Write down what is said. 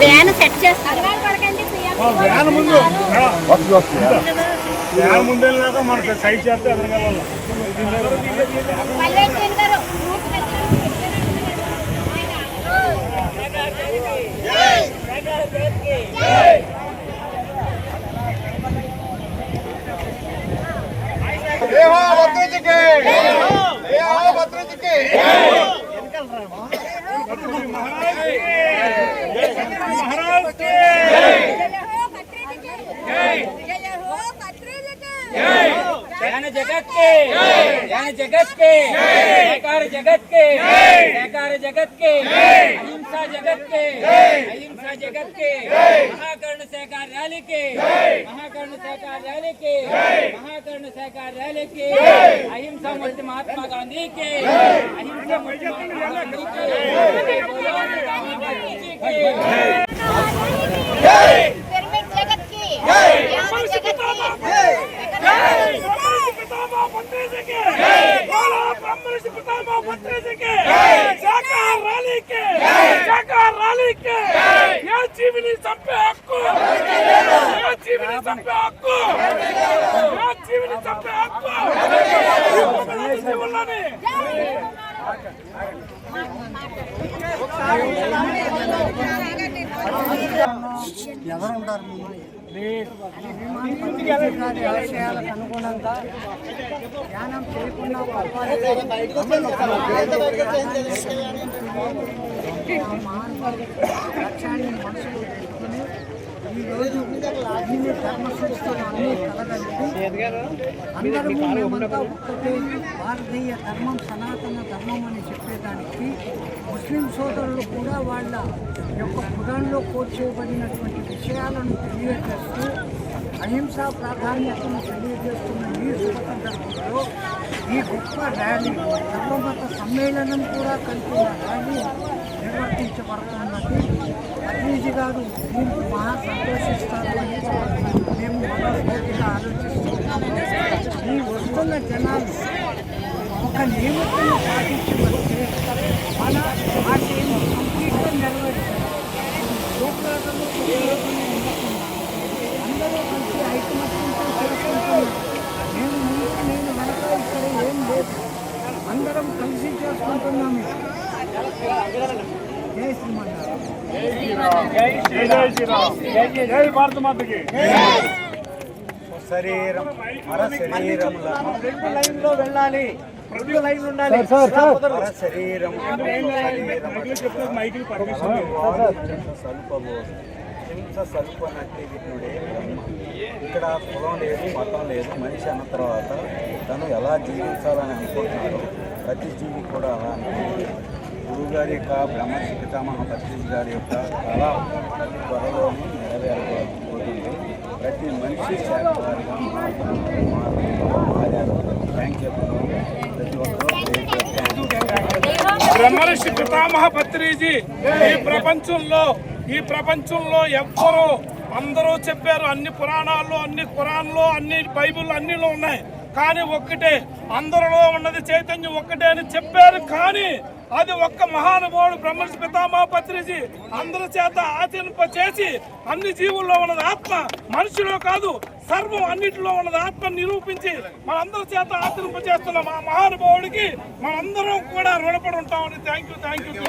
Van set చేస్తారు van ముందు van ముందు వెళ్ళినాక మనకు సైడ్ చేస్తే అర్థం की जगत के ज्ञान जगत के सहकार जगत के जगत के अहिंसा जगत के अहिंसा जगत के महाकर्ण सहकार रैली के महाकर्ण सहकार रैली के महाकर्ण सहकार रैली के अहिंसा मूर्ति महात्मा गांधी के अहिंसा मूर्ति महात्मा गांधी के ఉన్నది ఎవరు ఉంటారు అనుగుణంగా ధ్యానం చేయకుండా లక్ష్యాన్ని మనసులో పెట్టుకుని ఈరోజు అన్ని ధర్మ సంస్థలు అన్ని కలగలిపి అందరూ మేమంతా ఒక్కటే భారతీయ ధర్మం సనాతన ధర్మం అని చెప్పేదానికి ముస్లిం సోదరులు కూడా వాళ్ళ యొక్క పురాణంలో కోట్ చేయబడినటువంటి విషయాలను తెలియజేస్తూ అహింసా ప్రాధాన్యతను తెలియజేస్తున్న ఈ శుభ సందర్భంలో ఈ గొప్ప ర్యాలీ సర్వమత సమ్మేళనం కూడా కలిపిన ర్యాలీ నిర్వర్తించబడుతున్నది. అతీజీ గారు దీనికి మహా సంతోషిస్తారు అని మేము మనస్ఫూర్తిగా ఆలోచిస్తున్నాము ఈ వస్తున్న జనాలు ఒక నియమతను పాటించి వస్తే మన శరీరం మన శరీరముల రెండు లైన్లో వెళ్ళాలి రెండు లైన్ ఉండాలి శరీరం మైకి హింస సల్పనట్టి విష్ణుడే ఇక్కడ కులం లేదు మతం లేదు. మనిషి అన్న తర్వాత తను ఎలా జీవించాలని అనుకుంటున్నాడో ప్రతి జీవి కూడా అలా అనుకుంటున్నాడు గురువుగారి యొక్క బ్రహ్మ పితామహ పత్రిజీ గారి యొక్క కళ ప్రతి త్వరలోనే నెరవేరబోతుంది. ప్రతి మనిషి శాఖవారిగా థ్యాంక్ యూ ప్రతి ఒక్కరూ బ్రహ్మర్షి పితామహ పత్రిజీ ఈ ప్రపంచంలో ఈ ప్రపంచంలో ఎవ్వరూ అందరూ చెప్పారు అన్ని పురాణాల్లో అన్ని ఖురాన్లో అన్ని బైబిల్ అన్నిలో ఉన్నాయి. కానీ ఒక్కటే అందరిలో ఉన్నది చైతన్యం ఒక్కటే అని చెప్పారు. కానీ అది ఒక్క మహానుభావుడు బ్రహ్మర్షి పితామహ పత్రిజి అందరి చేత ఆచరింప చేసి అన్ని జీవుల్లో ఉన్నది ఆత్మ మనిషిలో కాదు సర్వం అన్నిటిలో ఉన్నది ఆత్మ నిరూపించి మనందరి చేత ఆచరింప చేస్తున్న మా మహానుభావుడికి మనందరం కూడా రుణపడి ఉంటామని థ్యాంక్ యూ థ్యాంక్ యూ